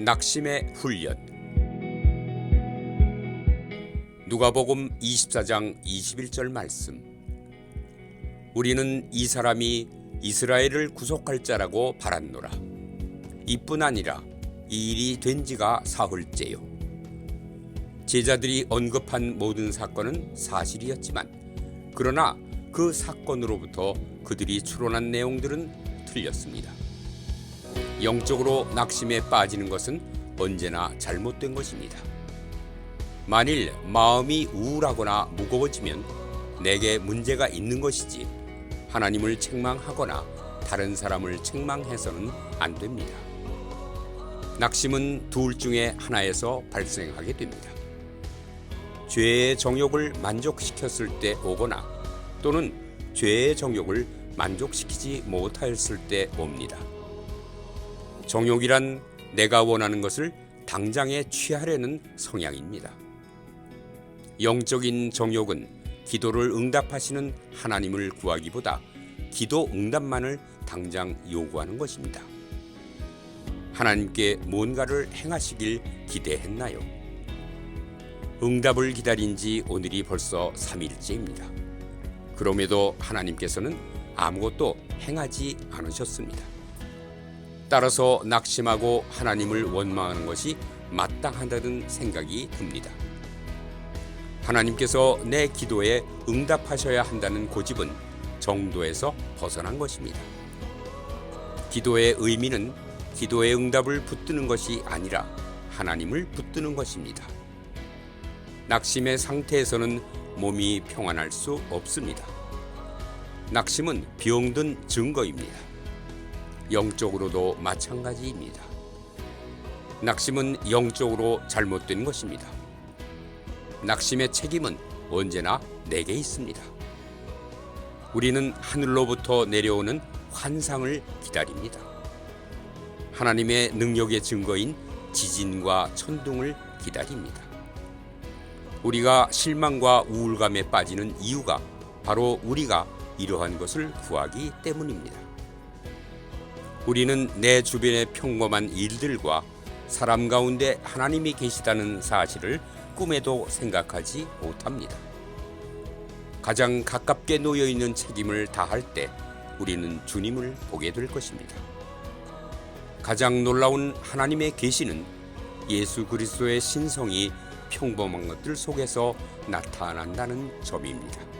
낙심의 훈련. 누가복음 24장 21절 말씀. 우리는 이 사람이 이스라엘을 구속할 자라고 바랐노라. 이뿐 아니라 이 일이 된 지가 사흘째요. 제자들이 언급한 모든 사건은 사실이었지만 그러나 그 사건으로부터 그들이 추론한 내용들은 틀렸습니다. 영적으로 낙심에 빠지는 것은 언제나 잘못된 것입니다. 만일 마음이 우울하거나 무거워지면 내게 문제가 있는 것이지 하나님을 책망하거나 다른 사람을 책망해서는 안 됩니다. 낙심은 둘 중에 하나에서 발생하게 됩니다. 죄의 정욕을 만족시켰을 때 오거나 또는 죄의 정욕을 만족시키지 못하였을 때 옵니다. 정욕이란 내가 원하는 것을 당장에 취하려는 성향입니다. 영적인 정욕은 기도를 응답하시는 하나님을 구하기보다 기도 응답만을 당장 요구하는 것입니다. 하나님께 뭔가를 행하시길 기대했나요? 응답을 기다린 지 오늘이 벌써 3일째입니다. 그럼에도 하나님께서는 아무것도 행하지 않으셨습니다. 따라서 낙심하고 하나님을 원망하는 것이 마땅하다는 생각이 듭니다. 하나님께서 내 기도에 응답하셔야 한다는 고집은 정도에서 벗어난 것입니다. 기도의 의미는 기도의 응답을 붙드는 것이 아니라 하나님을 붙드는 것입니다. 낙심의 상태에서는 몸이 평안할 수 없습니다. 낙심은 병든 증거입니다. 영적으로도 마찬가지입니다. 낙심은 영적으로 잘못된 것입니다. 낙심의 책임은 언제나 내게 있습니다. 우리는 하늘로부터 내려오는 환상을 기다립니다. 하나님의 능력의 증거인 지진과 천둥을 기다립니다. 우리가 실망과 우울감에 빠지는 이유가 바로 우리가 이러한 것을 구하기 때문입니다. 우리는 내 주변의 평범한 일들과 사람 가운데 하나님이 계시다는 사실을 꿈에도 생각하지 못합니다. 가장 가깝게 놓여 있는 책임을 다할 때 우리는 주님을 보게 될 것입니다. 가장 놀라운 하나님의 계시는 예수 그리스도의 신성이 평범한 것들 속에서 나타난다는 점입니다.